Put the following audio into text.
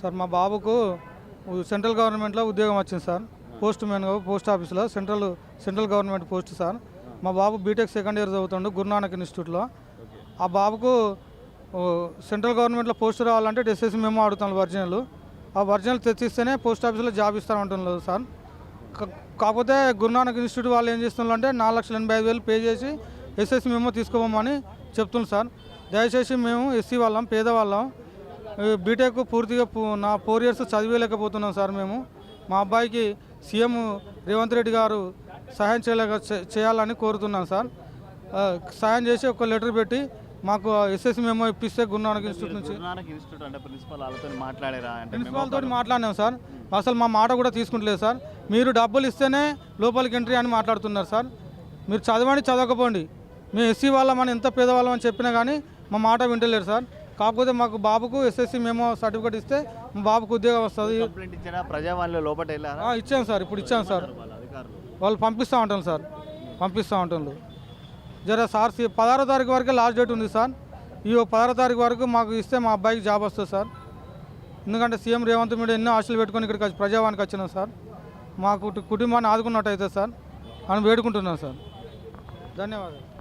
Sir మా బాబుకు central గవర్నమెంట్లో ఉద్యోగం వచ్చింది సార్. పోస్ట్ మ్యాన్గా పోస్ట్ ఆఫీస్లో central central government post sir. మా బాబు బీటెక్ సెకండ్ ఇయర్ చదువుతుండు గురునానక్ ఇన్స్టిట్యూట్లో. ఆ బాబుకు సెంట్రల్ గవర్నమెంట్లో పోస్ట్ రావాలంటే ఎస్ఎస్సి మేము అడుగుతాం ఒరిజినల్. ఆ ఒరిజినల్ తెచ్చిస్తేనే పోస్ట్ ఆఫీస్లో జాబ్ ఇస్తామంటున్నారు సార్. కాకపోతే గురునానక్ ఇన్స్టిట్యూట్ వాళ్ళు ఏం చేస్తున్నారు అంటే నాలుగు లక్షల ఎనభై ఐదు వేలు పే చేసి ఎస్ఎస్సి మేము తీసుకోమని చెప్తున్నారు సార్. దయచేసి మేము ఎస్సీ వాళ్ళం పేదవాళ్ళం బీటెక్ పూర్తిగా పూ- నా ఫోర్ ఇయర్స్ చదివేయలేకపోతున్నాం సార్ మేము. మా అబ్బాయికి సీఎం రేవంత్ రెడ్డి గారు సహాయం చేయలేక చే- చేయాలని కోరుతున్నాం సార్. సహాయం చేసి ఒక లెటర్ పెట్టి మాకు ఎస్ఎస్సి మేము ఇప్పిస్తే గురునానక్ ఇన్స్టిట్యూట్ నుంచి. గురునానక్ ఇన్స్టిట్యూట్ అంటే ప్రిన్సిపల్ వాళ్ళతో మాట్లాడారా అంటే మేము ప్రిన్సిపాల్ తోటి మాట్లాడినాం సార్. అసలు మా మాట కూడా తీసుకుంటలేదు సార్. మీరు డబ్బులు ఇస్తేనే లోపలికి ఎంట్రీ అని మాట్లాడుతున్నారు సార్. మీరు చదవండి చదవకపోండి. మేము ఎస్సీ వాళ్ళం అని ఎంత పేదవాళ్ళం అని చెప్పినా కానీ మా మాట వింటలేరు సార్. కాకపోతే మాకు బాబుకు ఎస్ఎస్సి మేము సర్టిఫికేట్ ఇస్తే మా బాబుకు ఉద్యోగం వస్తుంది. ప్రజావాణిలో లోపల ఇచ్చాం సార్ ఇప్పుడు ఇచ్చాం సార్. వాళ్ళ పంపిస్తూ ఉంటాం సార్. పంపిస్తూ ఉంటాం జర సార్ పదహారో తారీఖు వరకే లాస్ట్ డేట్ ఉంది సార్. ఈ పదహారో తారీఖు వరకు మాకు ఇస్తే మా అబ్బాయికి జాబ్ వస్తుంది సార్. ఎందుకంటే సీఎం రేవంత్ మీద ఎన్నో ఆశలు పెట్టుకొని ఇక్కడికి ప్రజావానికి వచ్చినాం సార్. మా కుటు- కుటుంబాన్ని ఆదుకున్నట్టు అవుతుంది సార్. అని వేడుకుంటున్నాను సార్. ధన్యవాదాలు.